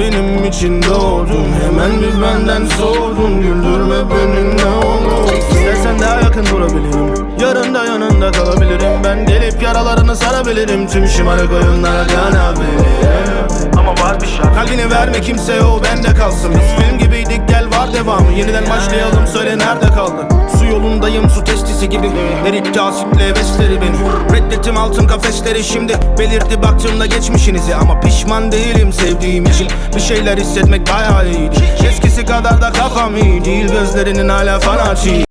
benim için doğdun. Hemen bir benden sordun Güldürme beni ne olur. İstersen daha yakın durabilirim. Yarın da yanında kalabilirim. Ben gelip yaralarını sarabilirim. Tüm şımarık oyunlara kanabilirim Ama var bir şart Kalbini verme kimseye o bende kalsın. Biz film gibiydik gel var devamı. Yeniden başlayalım söyle nerede kaldın Testisi gibi Eritti asitle hevesleri beni. Reddettim altın kafesleri şimdi Belirtti baktığımda geçmişinizi. Ama pişman değilim sevdiğim için. Bir şeyler hissetmek bayağı iyiydi Eskisi kadar da kafam iyi değil. Gözlerinin hala fanatik